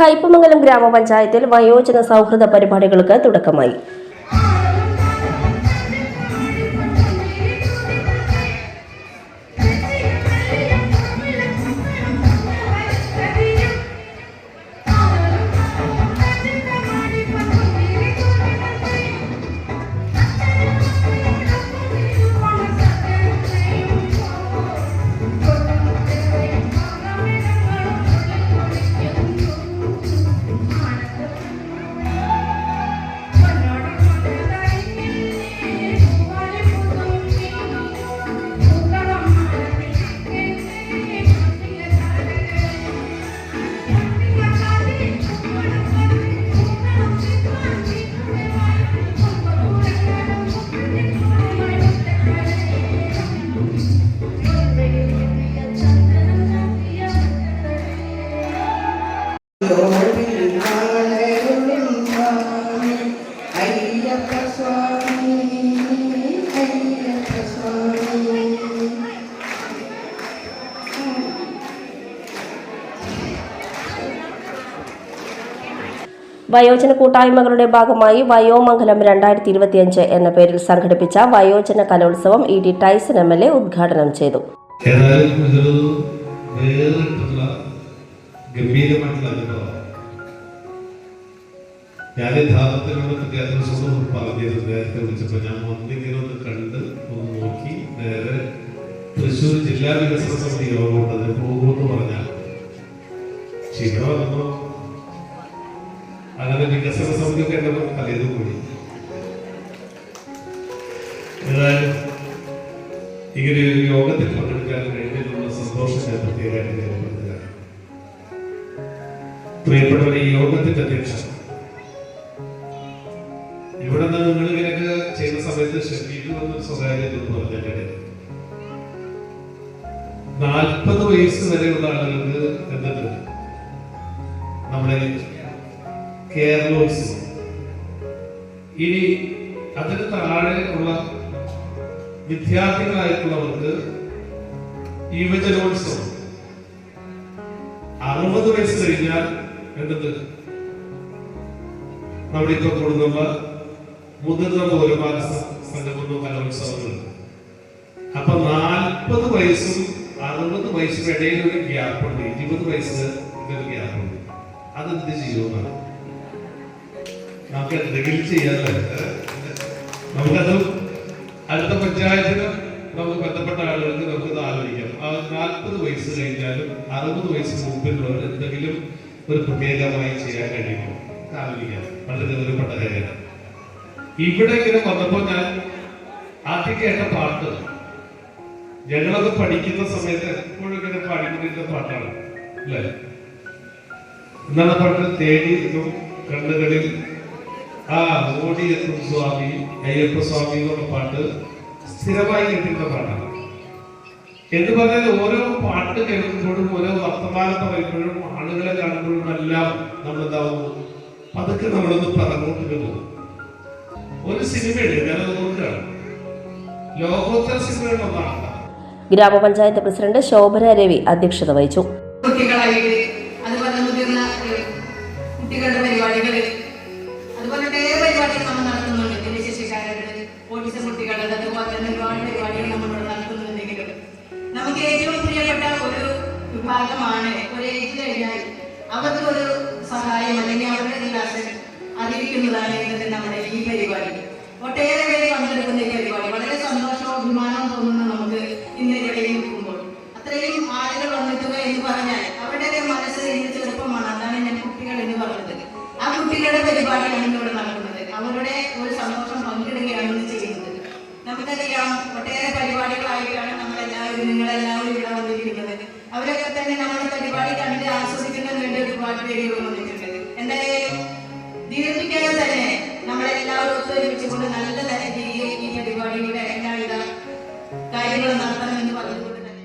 കയ്പമംഗലം ഗ്രാമപഞ്ചായത്തിൽ വയോജന സൗഹൃദ പരിപാടികൾക്ക് തുടക്കമായി. വയോജന കൂട്ടായ്മകളുടെ ഭാഗമായി വയോമംഗലം രണ്ടായിരത്തി ഇരുപത്തിയഞ്ച് എന്ന പേരിൽ സംഘടിപ്പിച്ച വയോജന കലോത്സവം E D Tyson M L A ഉദ്ഘാടനം ചെയ്തു. ഞാൻ യഥാർത്ഥത്തിലുള്ള വിദ്യാർത്ഥികളോട് പറഞ്ഞിരുന്നു നേരത്തെ വിളിച്ചപ്പോൾ ഞാൻ ഒന്നിങ്ങനെ ഒന്ന് കണ്ട് ഒന്ന് നോക്കി നേരെ തൃശ്ശൂർ ജില്ലാ വികസന സമിതി യോഗം ഉണ്ടത് പോകുമെന്ന് പറഞ്ഞാൽ ഇവിടെ വന്നപ്പോൾ വികസന സമിതി ഒക്കെ ഉണ്ടെന്ന് പലതും കൂടി ഏതായാലും ഇങ്ങനെ ഒരു യോഗത്തിൽ പങ്കെടുക്കാൻ കഴിഞ്ഞിട്ടുള്ള സന്തോഷം ഞാൻ പ്രത്യേകമായിട്ട് രേഖപ്പെടുത്തുകയാണ്. പ്രിയപ്പെട്ടവരെ ഈ യോഗത്തിന്റെ അധ്യക്ഷൻ ഇവിടെ നിന്ന് നിങ്ങൾ ഇങ്ങനെയൊക്കെ ചെയ്യുന്ന സമയത്ത് ഷെഫീൽ വന്നൊരു സ്വകാര്യത എന്ന് പറഞ്ഞിട്ടുണ്ട് നാൽപ്പത് വയസ്സ് വരെയുള്ള ആളുകൾക്ക് എന്തുണ്ട്? നമ്മുടെ കേരളോത്സവം. ഇനി അതിന് താഴെ ഉള്ള വിദ്യാർത്ഥികളായിട്ടുള്ളവർക്ക് യുവജനോത്സവം. അറുപത് വയസ്സ് കഴിഞ്ഞാൽ എന്ത് നമ്മുടെ ഇപ്പൊ കൂടുന്നുള്ള മുതിർന്ന പൗരന്മാര സംഘടന കലോത്സവങ്ങളുണ്ട് അപ്പൊ നാൽപ്പത് വയസ്സും അറുപത് വയസ്സിനും ഇടയിൽ ഒരു ഗ്യാപ്പുണ്ട്. ഇരുപത് വയസ്സിന് ഗ്യാപ്പുണ്ട്. അതെന്ത് ചെയ്യുമെന്നാണ്? നമുക്ക് എന്തെങ്കിലും ചെയ്യാല്ലേ നമുക്കത് അടുത്ത പഞ്ചായത്തിന് നമുക്ക് ബന്ധപ്പെട്ട ആളുകൾക്ക് നമുക്കത് ആലോചിക്കാം. ആ നാൽപ്പത് വയസ്സ് കഴിഞ്ഞാലും അറുപത് വയസ്സ് മുമ്പിലുള്ളവർ എന്തെങ്കിലും ഒരു പ്രത്യേകമായി ചെയ്യാൻ കഴിയുമോ? ആലോചിക്കാം. വളരെ ഗൗരവപ്പെട്ട കാര്യമാണ്. ഇവിടെ ഇങ്ങനെ വന്നപ്പോൾ ഞാൻ ആദ്യം കേട്ട പാട്ട് ഞങ്ങളത് പഠിക്കുന്ന സമയത്ത് എപ്പോഴും ഇങ്ങനെ പാടിക്കൊണ്ടിരുന്ന പാട്ടാണ്. അല്ലേ? എന്താണ് പാട്ട് തേടി കണ്ണുകളിൽ ആ ഓടിയെത്തും സ്വാമി അയ്യപ്പ സ്വാമി എന്നുള്ള പാട്ട് സ്ഥിരമായി കേട്ടിരുന്ന പാട്ടാണ്. എന്ന് പറഞ്ഞാൽ ഓരോ പാട്ട് കേൾക്കുമ്പോഴും ഓരോ വർത്തമാനം പറയുമ്പോഴും ആളുകളെ കാണുമ്പോഴും എല്ലാം നമ്മൾ എന്താവും പതുക്കെ നമ്മളൊന്ന് പറഞ്ഞോട്ട് പോകും. ഒരു സിനിമയുണ്ട് ഞാനത് നോക്കുകയാണ് ലോകോത്തര സിനിമകളൊന്നാണ് ഗ്രാമപഞ്ചായത്ത് പ്രസിഡന്റ് ശോഭന രവി അധ്യക്ഷത വഹിച്ചു. കുട്ടികളായിട്ട് വിഭാഗമാണ് ഒരു ഏജ് കഴിഞ്ഞാൽ അവർക്ക് ഒരു സഹായം അല്ലെങ്കിൽ അവരുടെ നിരാശ അറിയിക്കുന്നതാണ് ഇന്നത്തെ നമ്മുടെ ഈ പരിപാടി. ഒട്ടേറെ പേര് പങ്കെടുക്കുന്ന ഈ പരിപാടി. വളരെ സന്തോഷവും അഭിമാനവും തോന്നുന്ന നമുക്ക് ഇന്ന് ഇവിടെ നിൽക്കുമ്പോൾ അത്രയും ആളുകൾ വന്നെത്തുക എന്ന് പറഞ്ഞാൽ അവരുടെ മനസ്സ് ഇന്ന് ചെറുപ്പമാണ്. അതാണ് ഞാൻ കുട്ടികൾ എന്ന് പറഞ്ഞത്. ആ കുട്ടികളുടെ പരിപാടിയാണ് ഇവിടെ നടക്കുന്നത്. അവരുടെ ഒരു സന്തോഷം പങ്കിടുകയാണ് ഇന്ന് ചെയ്യുന്നത്. നമുക്കറിയാം ഒട്ടേറെ പരിപാടികളായിട്ടാണ് നമ്മളെല്ലാവരും നിങ്ങളെല്ലാവരും ഇവിടെ വന്നിരിക്കുന്നത്. അവരൊക്കെ തന്നെ നമ്മുടെ പരിപാടി കണ്ട് ആശ്വസിക്കുന്നതിന് വേണ്ടി ഒരുപാട് പേര് വന്നിട്ടുണ്ട്. എന്തായാലും ദീർഘിക്കാതെ തന്നെ നമ്മളെല്ലാവരും ഒത്തൊരുമിച്ചുകൊണ്ട് നല്ല രീതിയിൽ ഈ പരിപാടിയുടെ എല്ലാവിധ കാര്യങ്ങളും നടത്തണമെന്ന് തന്നെ.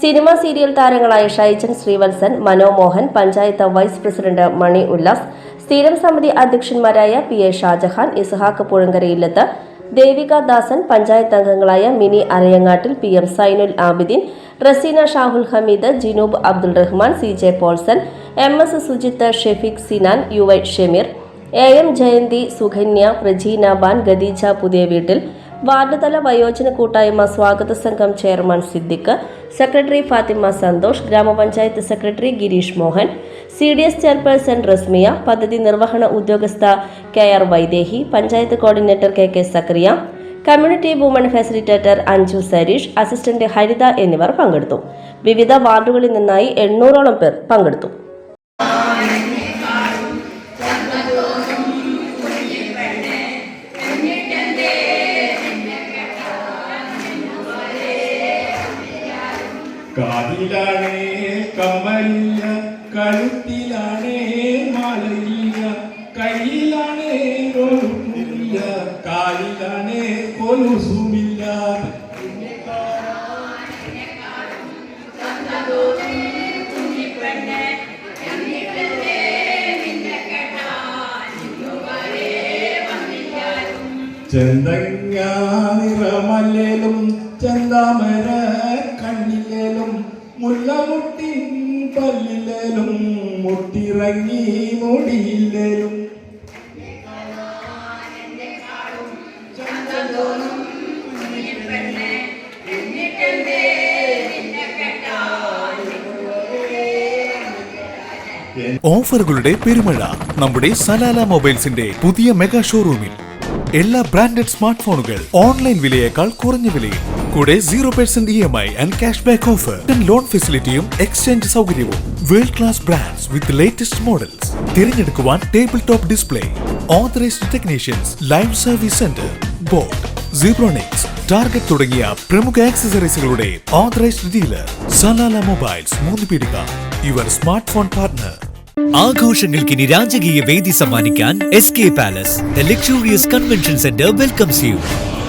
സിനിമ സീരിയൽ താരങ്ങളായ ഷൈജൻ ശ്രീവത്സൻ മനോമോഹൻ പഞ്ചായത്ത് വൈസ് പ്രസിഡന്റ് മണി ഉല്ലാസ് സ്ഥിരം സമിതി അധ്യക്ഷന്മാരായ പി എ ഷാജഹാൻ ഇസ്ഹാഖ് പുഴങ്കരയില്ലത്ത് ദേവിക ദാസൻ പഞ്ചായത്ത് അംഗങ്ങളായ Mini Arayangattil P M Sainul Abideen Raseena Shahul Hameed Jinoob Abdul Rahman C J Paulson M S Sujith Shefeeq Sinan U Y Shemeer A M Jayanthi Sukanya Prajeena Ban Khadeeja പുതിയ വീട്ടിൽ ward തല വയോജന കൂട്ടായ്മ സ്വാഗത സംഘം chairman Siddique secretary Fathima Santhosh ഗ്രാമപഞ്ചായത്ത് secretary Girish Mohan C D S chairperson Rasmiya പദ്ധതി നിർവഹണ ഉദ്യോഗസ്ഥ K R Vaidehi panchayat coordinator K K Sakariya community woman facilitator Anju Sareesh assistant Haritha എന്നിവർ പങ്കെടുത്തു. വിവിധ വാർഡുകളിൽ നിന്നായി എണ്ണൂറോളം പേർ പങ്കെടുത്തു. കാതിലാണേ കമ്മലില്ല കഴുത്തിലാണേ മാലയില്ല കയ്യിലാണേ റോഡില്ല കാലിലാണേ കൊലുസുമില്ല. ചെന്തങ്ങ നിറമല്ലേലും മുല്ലമുട്ടിൻ പല്ലിലും മുട്ടിറങ്ങി മുടിയില്ലേലും. ഓഫറുകളുടെ പെരുമഴ നമ്മുടെ സലാല മൊബൈൽസിന്റെ പുതിയ മെഗാ ഷോറൂമിൽ. എല്ലാ ബ്രാൻഡഡ് സ്മാർട്ട് ഫോണുകൾ ഓൺലൈൻ വിലയേക്കാൾ കുറഞ്ഞ വിലയിൽ കൂടെ zero percent E M I and cash back offer loan ഫെസിലിറ്റിയും exchange സൗകര്യവും. World class brands with latest models തിരഞ്ഞെടുക്കുവാൻ table top display authorised technicians live service centre Boat Zebronics target തുടങ്ങിയ പ്രമുഖ ആക്സസറീസുകളുടെ authorised dealer Salalah mobiles Moonnu Peedika your smart phone partner ആഘോഷങ്ങൾക്കിനി രാജകീയ വേദി സമ്മാനിക്കാൻ S K palace the luxurious convention centre welcomes you